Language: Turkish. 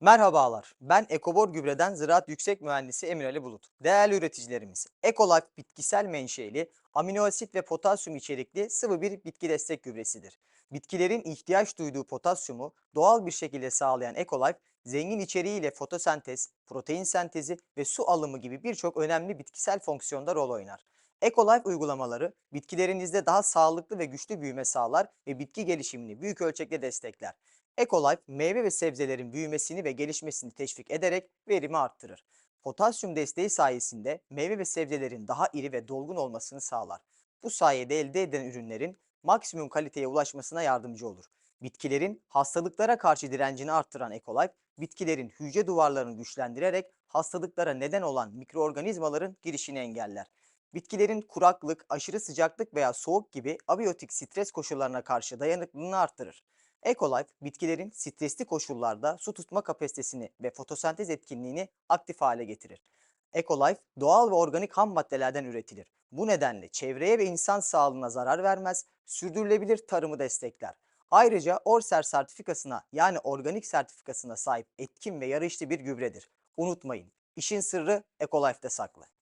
Merhabalar, ben Ekobor Gübre'den Ziraat Yüksek Mühendisi Emir Ali Bulut. Değerli üreticilerimiz, Ekolife bitkisel menşeli, amino asit ve potasyum içerikli sıvı bir bitki destek gübresidir. Bitkilerin ihtiyaç duyduğu potasyumu doğal bir şekilde sağlayan Ekolife, zengin içeriğiyle fotosentez, protein sentezi ve su alımı gibi birçok önemli bitkisel fonksiyonda rol oynar. Ekolife uygulamaları bitkilerinizde daha sağlıklı ve güçlü büyüme sağlar ve bitki gelişimini büyük ölçekte destekler. Ekolife meyve ve sebzelerin büyümesini ve gelişmesini teşvik ederek verimi arttırır. Potasyum desteği sayesinde meyve ve sebzelerin daha iri ve dolgun olmasını sağlar. Bu sayede elde edilen ürünlerin maksimum kaliteye ulaşmasına yardımcı olur. Bitkilerin hastalıklara karşı direncini arttıran Ekolife, bitkilerin hücre duvarlarını güçlendirerek hastalıklara neden olan mikroorganizmaların girişini engeller. Bitkilerin kuraklık, aşırı sıcaklık veya soğuk gibi abiyotik stres koşullarına karşı dayanıklılığını arttırır. Ekolife, bitkilerin stresli koşullarda su tutma kapasitesini ve fotosentez etkinliğini aktif hale getirir. Ekolife, doğal ve organik ham maddelerden üretilir. Bu nedenle çevreye ve insan sağlığına zarar vermez, sürdürülebilir tarımı destekler. Ayrıca Orser sertifikasına yani organik sertifikasına sahip etkin ve yararlı bir gübredir. Unutmayın, işin sırrı Ekolife'de saklı.